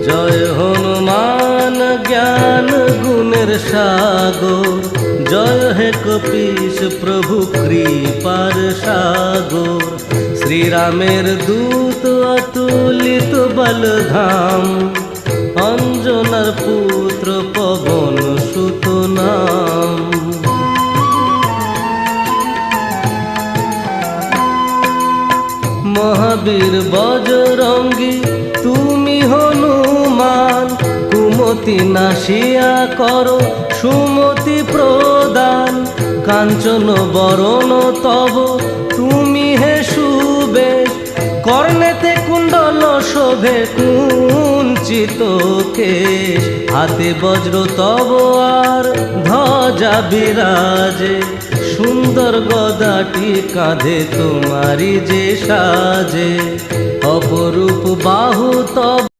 জয় হনুমান জ্ঞান গুণের সাগর। জয় হে কপিস প্রভু কৃপার সাগর। শ্রীরামের দূত অতুলিত বলধাম। অঞ্জনার পুত্র পবন সুত নাম। মহাবীর বজরঙ্গী কুমতি নাশিয়া করো, সুমতি প্রদান। কাঞ্চন বরণ তব, তুমি হে সুবেশ কর্ণেতে কুণ্ডল শোভে কুঞ্চিত কেশ। হাতে বজ্র তব আর ধ্বজা বিরাজে। সুন্দর গদাটি কাঁধে তোমারি যে সাজে। অপরূপ বাহু তব